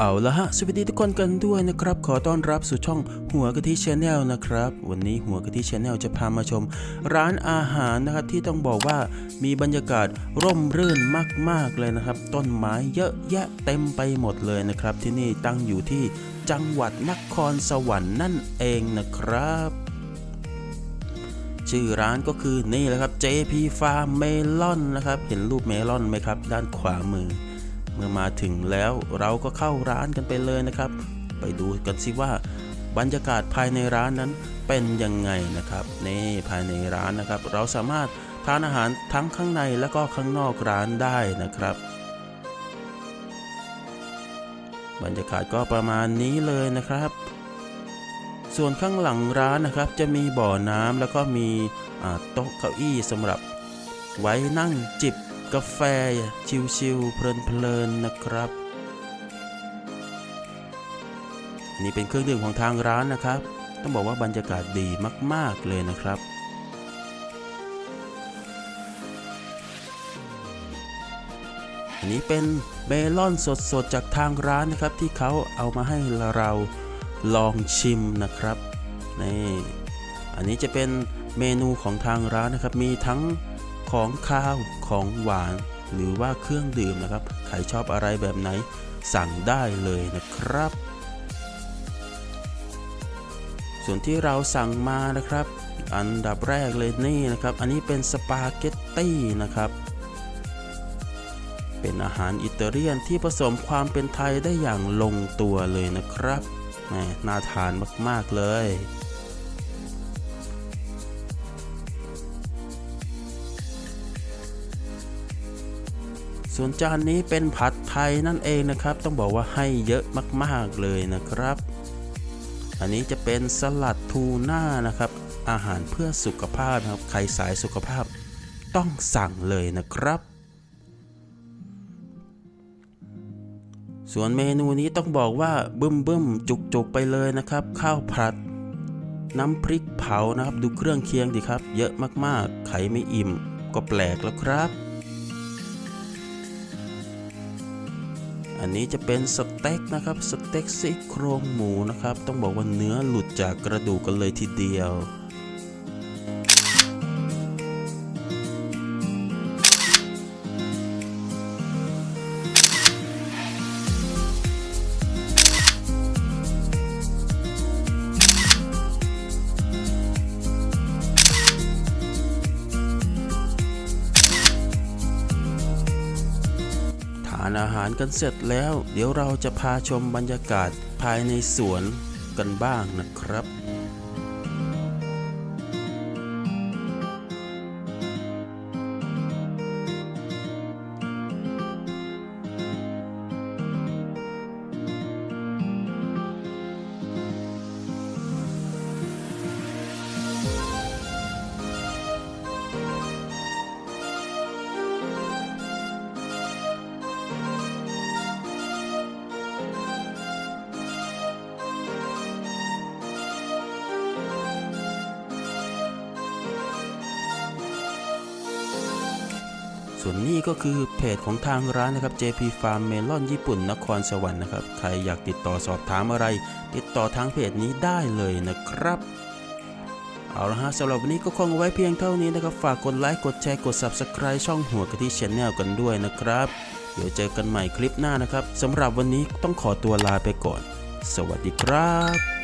เอาละฮะ สวัสดีทุกคนกันด้วยนะครับ ขอต้อนรับสู่ช่องหัวกะทิชาแนลนะครับ วันนี้หัวกะทิชาแนลจะพามาชม ร้านอาหารนะครับที่ต้องบอกว่ามีบรรยากาศร่มรื่นมาก ๆ เลยนะครับ ต้นไม้เยอะแยะเต็มไปหมดเลยนะครับ ที่นี่ตั้งอยู่ที่จังหวัดนครสวรรค์นั่นเองนะครับ ชื่อร้านก็คือนี่แหละครับ JP Farm Melon นะครับ เห็นรูปเมลอนไหมครับ ด้านขวามือ เมื่อมาถึงแล้วเราก็เข้าร้านกันไปเลยนะครับ ไปดูกันสิว่า บรรยากาศภายในร้านนั้นเป็นยังไงนะครับนี่ภายในร้านนะครับ เราสามารถทานอาหารทั้งข้างในและก็ข้างนอกร้านได้นะครับ บรรยากาศก็ประมาณนี้เลยนะครับ ส่วนข้างหลังร้านนะครับจะมีบ่อน้ำแล้วก็มีโต๊ะเก้าอี้สำหรับไว้นั่งจิบกาแฟชิลๆเพลินๆนะครับนนี้เป็นเครื่องดื่มของทางร้านนะครับ ต้องบอกว่าบรรยากาศดีมาก ๆ เลยนะครับ อันนี้เป็นเมลอนสดๆ จากทางร้านนะครับที่เขาเอามาให้เรา ลองชิมนะครับนี่อันนี้จะเป็นเมนูของทางร้านนะครับ มีทั้งของข้าวของหวาน หรือว่าเครื่องดื่มนะครับ ใครชอบอะไรแบบไหนสั่งได้เลยนะครับ ส่วนที่เราสั่งมานะครับ อันดับแรกเลยนี่นะครับ อันนี้เป็นสปาเกตตี้นะครับเป็นอาหารอิตาเลียนที่ผสมความเป็นไทยได้อย่างลงตัวเลยนะครับ น่าทานมาก ๆ เลย ส่วนจานนี้เป็นผัดไทยนั่นเองนะครับ ต้องบอกว่าให้เยอะมาก ๆ เลยนะครับ อันนี้จะเป็นสลัดทูน่านะครับ อาหารเพื่อสุขภาพนะครับ ใครสายสุขภาพต้องสั่งเลยนะครับ ส่วนเมนูนี้ต้องบอกว่าบึ้มบึ้มจุกจุกไปเลยนะครับ ข้าวผัด น้ำพริกเผานะครับ ดูเครื่องเคียงดิครับ เยอะมากๆ ไขไม่อิ่ม ก็แปลกแล้วครับ อันนี้จะเป็นสเต็กนะครับสเต็กซี่โครงหมูนะครับ ต้องบอกว่าเนื้อหลุดจากกระดูกกันเลยทีเดียวานอาหารกันเสร็จแล้ว เดี๋ยวเราจะพาชมบรรยากาศภายในสวนกันบ้างนะครับ ส่วนนี้ก็คือเพจของทางร้านนะครับ JP Farm Melon ญี่ปุ่นนครสวรรค์นะครับ ใครอยากติดต่อสอบถามอะไร ติดต่อทางเพจนี้ได้เลยนะครับเอาละฮะสำหรับวันนี้ก็คงไว้เพียงเท่านี้นะครับ ฝากกดไลค์ กดแชร์ กด Subscribe ช่องหัวกะทิชแนลกันด้วยนะครับ เดี๋ยวเจอกันใหม่คลิปหน้านะครับสำหรับวันนี้ต้องขอตัวลาไปก่อน สวัสดีครับ